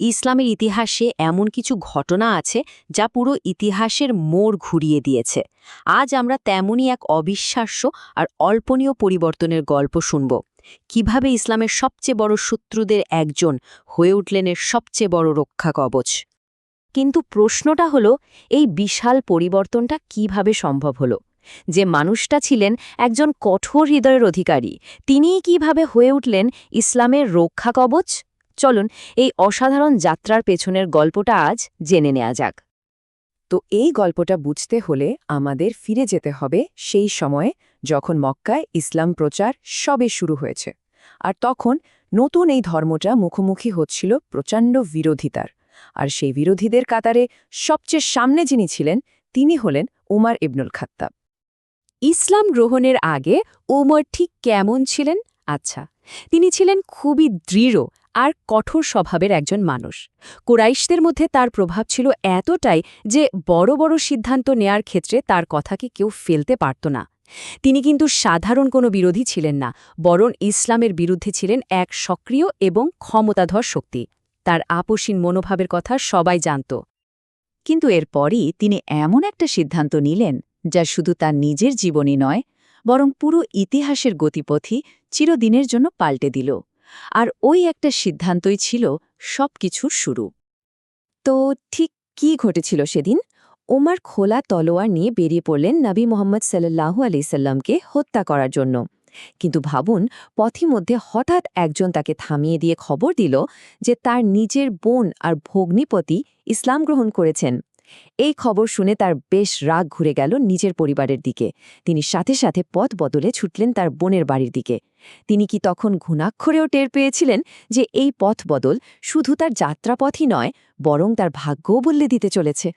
ইসলামের ইতিহাসে এমন কিছু ঘটনা আছে যা পুরো ইতিহাসের মোড় ঘুরিয়ে দিয়েছে। আজ আমরা তেমনই এক অবিশ্বাস্য আর অল্পনীয় পরিবর্তনের গল্প শুনব। কীভাবে ইসলামের সবচেয়ে বড় শত্রুদের একজন হয়ে উঠলেন এর সবচেয়ে বড় রক্ষা কবচ? কিন্তু প্রশ্নটা হলো, এই বিশাল পরিবর্তনটা কীভাবে সম্ভব হলো? যে মানুষটা ছিলেন একজন কঠোর হৃদয়ের অধিকারী, তিনিই কীভাবে হয়ে উঠলেন ইসলামের রক্ষা কবচ? চলুন এই অসাধারণ যাত্রার পেছনের গল্পটা আজ জেনে নেওয়া যাক। তো এই গল্পটা বুঝতে হলে আমাদের ফিরে যেতে হবে সেই সময়ে যখন মক্কায় ইসলাম প্রচার সবে শুরু হয়েছে। আর তখন নতুন এই ধর্মটা মুখোমুখি হচ্ছিল প্রচণ্ড বিরোধিতার। আর সেই বিরোধীদের কাতারে সবচেয়ে সামনে যিনি ছিলেন, তিনি হলেন উমার ইবনুল খাত্তাব। ইসলাম গ্রহণের আগে ওমর ঠিক কেমন ছিলেন? আচ্ছা তিনি ছিলেন খুবই দৃঢ় আর কঠোর স্বভাবের একজন মানুষ। কুরাইশদের মধ্যে তার প্রভাব ছিল এতটাই যে বড় বড় সিদ্ধান্ত নেয়ার ক্ষেত্রে তার কথাকে কেউ ফেলতে পারত না। তিনি কিন্তু সাধারণ কোনো বিরোধী ছিলেন না, বরং ইসলামের বিরুদ্ধে ছিলেন এক সক্রিয় এবং ক্ষমতাধর শক্তি। তার আপসীন মনোভাবের কথা সবাই জানত। কিন্তু এরপরই তিনি এমন একটা সিদ্ধান্ত নিলেন, যা শুধু তার নিজের জীবনই নয়, বরং পুরো ইতিহাসের গতিপথই চিরদিনের জন্য পাল্টে দিল। আর ওই একটা সিদ্ধান্তই ছিল সবকিছুর শুরু। তো ঠিক কি ঘটেছিল সেদিন? ওমার খোলা তলোয়ার নিয়ে বেরিয়ে পড়লেন নবী মোহাম্মদ সাল্লাহু আলাইসাল্লামকে হত্যা করার জন্য। কিন্তু ভাবুন পথিমধ্যে হঠাৎ একজন তাকে থামিয়ে দিয়ে খবর দিল যে তার নিজের বোন আর ভগ্নিপতি ইসলাম গ্রহণ করেছেন। এই খবর শুনে তার বেশ রাগ ঘুরে গেল নিজের পরিবারের দিকে। তিনি সাথে সাথে পথ বদলে ছুটলেন তার বোনের বাড়ির দিকে। তিনি কি তখন ঘুণাক্ষরেও টের পেয়েছিলেন যে এই পথ বদল শুধু তার যাত্রাপথই নয় বরং তার ভাগ্যও বললে দিতে চলেছে?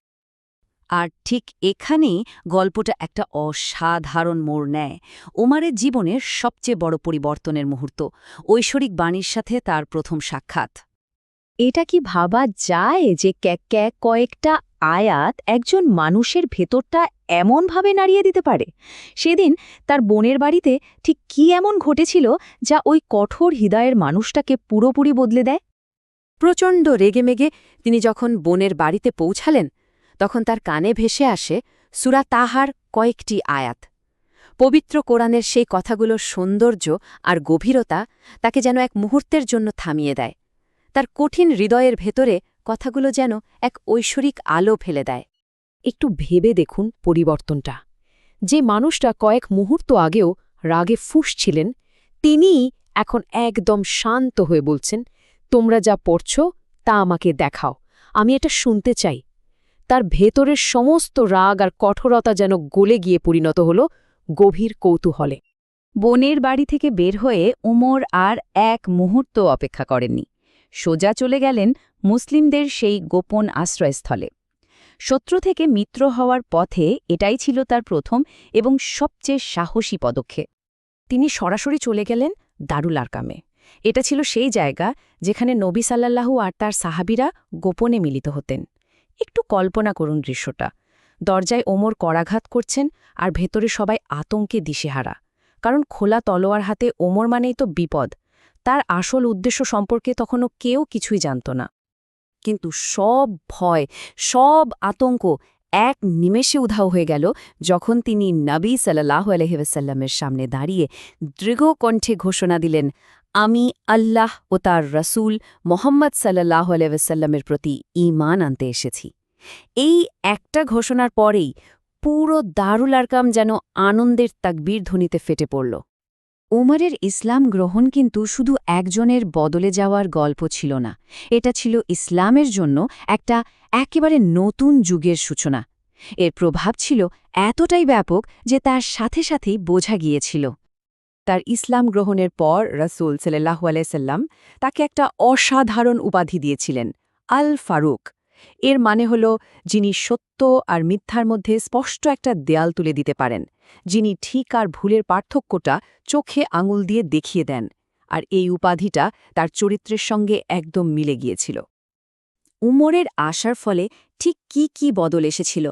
আর ঠিক এখানেই গল্পটা একটা অসাধারণ মোড় নেয়। ওমারের জীবনের সবচেয়ে বড় পরিবর্তনের মুহূর্ত ঐশ্বরিক বাণীর সাথে তার প্রথম সাক্ষাৎ। এটা কি ভাবা যায় যে ক্যাক ক্যাক কয়েকটা আয়াত একজন মানুষের ভেতরটা এমনভাবে নাড়িয়ে দিতে পারে। সেদিন তার বোনের বাড়িতে ঠিক কি এমন ঘটেছিল যা ওই কঠোর হৃদয়ের মানুষটাকে পুরোপুরি বদলে দেয়? প্রচণ্ড রেগেমেগে তিনি যখন বোনের বাড়িতে পৌঁছালেন, তখন তার কানে ভেসে আসে সুরা তাহার কয়েকটি আয়াত। পবিত্র কোরআনের সেই কথাগুলোর সৌন্দর্য আর গভীরতা তাকে যেন এক মুহূর্তের জন্য থামিয়ে দেয়। তার কঠিন হৃদয়ের ভেতরে কথাগুলো যেন এক ঐশ্বরিক আলো ফেলে দেয়। একটু ভেবে দেখুন পরিবর্তনটা। যে মানুষটা কয়েক মুহূর্ত আগেও রাগে ফুঁসছিলেন, তিনিই এখন একদম শান্ত হয়ে বলছেন, তোমরা যা পড়ছ তা আমাকে দেখাও, আমি এটা শুনতে চাই। তার ভেতরের সমস্ত রাগ আর কঠোরতা যেন গলে গিয়ে পরিণত হল গভীর কৌতূহলে। বনের বাড়ি থেকে বের হয়ে উমর আর এক মুহূর্ত অপেক্ষা করেননি। সোজা চলে গেলেন মুসলিমদের সেই গোপন আশ্রয়স্থলে। শত্রু থেকে মিত্র হওয়ার পথে এটাই ছিল তার প্রথম এবং সবচেয়ে সাহসী পদক্ষেপ। তিনি সরাসরি চলে গেলেন দারুল আরকামে। এটা ছিল সেই জায়গা যেখানে নবী সাল্লাল্লাহু আর তার সাহাবিরা গোপনে মিলিত হতেন। একটু কল্পনা করুন দৃশ্যটা। দরজায় ওমর করাঘাত করছেন আর ভেতরে সবাই আতঙ্কে দিশেহারা। কারণ খোলা তলোয়ার হাতে ওমর মানেই তো বিপদ। তার আসল উদ্দেশ্য সম্পর্কে তখনও কেউ কিছুই জানত না। কিন্তু সব ভয়, সব আতঙ্ক এক নিমেষে উধাও হয়ে গেল যখন তিনি নবী সাল্লাহ আলহিবাসাল্লামের সামনে দাঁড়িয়ে দৃঢ় কণ্ঠে ঘোষণা দিলেন, আমি আল্লাহ ও তার রসুল মোহাম্মদ সাল্লাহ আলহিবাসাল্লামের প্রতি ঈমান আনতে এসেছি। এই একটা ঘোষণার পরেই পুরো দারুল আরকাম যেন আনন্দের তাকবীর ধ্বনিতে ফেটে পড়ল। উমরের ইসলাম গ্রহণ কিন্তু শুধু একজনের বদলে যাওয়ার গল্প ছিল না, এটা ছিল ইসলামের জন্য একটা একেবারে নতুন যুগের সূচনা। এর প্রভাব ছিল এতটাই ব্যাপক যে তার সাথে সাথেই বোঝা গিয়েছিল। তার ইসলাম গ্রহণের পর রসুল সাল্লাহু আলাইসাল্লাম তাকে একটা অসাধারণ উপাধি দিয়েছিলেন আল ফারুক এর মানে হল যিনি সত্য আর মিথ্যার মধ্যে স্পষ্ট একটা দেয়াল তুলে দিতে পারেন, যিনি ঠিক আর ভুলের পার্থক্যটা চোখে আঙুল দিয়ে দেখিয়ে দেন, আর এই উপাধিটা তার চরিত্রের সঙ্গে একদম মিলে গিয়েছিল। উমরের আসার ফলে ঠিক কি কি বদল এসেছিল?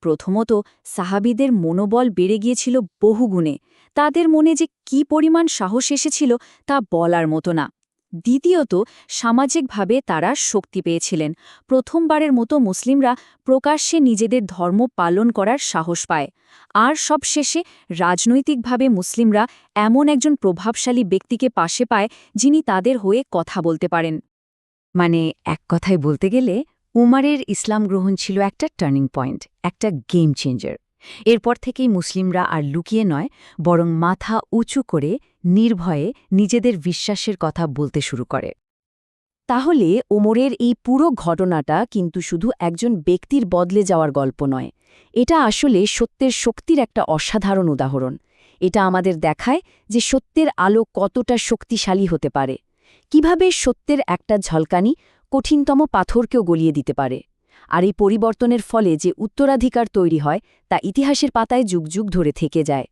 প্রথমত, সাহাবিদের মনোবল বেড়ে গিয়েছিল বহুগুণে। তাদের মনে যে কি পরিমাণ সাহস এসেছিল তা বলার মতো না। দ্বিতীয়ত, সামাজিকভাবে তারা শক্তি পেয়েছিলেন। প্রথমবারের মতো মুসলিমরা প্রকাশ্যে নিজেদের ধর্ম পালন করার সাহস পায়। আর সবশেষে, রাজনৈতিকভাবে মুসলিমরা এমন একজন প্রভাবশালী ব্যক্তিকে পাশে পায়, যিনি তাদের হয়ে কথা বলতে পারেন। মানে এক কথায় বলতে গেলে, উমারের ইসলাম গ্রহণ ছিল একটা টার্নিং পয়েন্ট একটা গেম চেঞ্জার এরপর থেকেই মুসলিমরা আর লুকিয়ে নয়, বরং মাথা উঁচু করে নির্ভয়ে নিজেদের বিশ্বাসের কথা বলতে শুরু করে। তাহলে ওমরের এই পুরো ঘটনাটা কিন্তু শুধু একজন ব্যক্তির বদলে যাওয়ার গল্প নয়, এটা আসলে সত্যের শক্তির একটা অসাধারণ উদাহরণ। এটা আমাদের দেখায় যে সত্যের আলো কতটা শক্তিশালী হতে পারে, কীভাবে সত্যের একটা ঝলকানি কঠিনতম পাথরকেও গলিয়ে দিতে পারে। আর এই পরিবর্তনের ফলে যে উত্তরাধিকার তৈরি হয়, তা ইতিহাসের পাতায় যুগ যুগ ধরে থেকে যায়।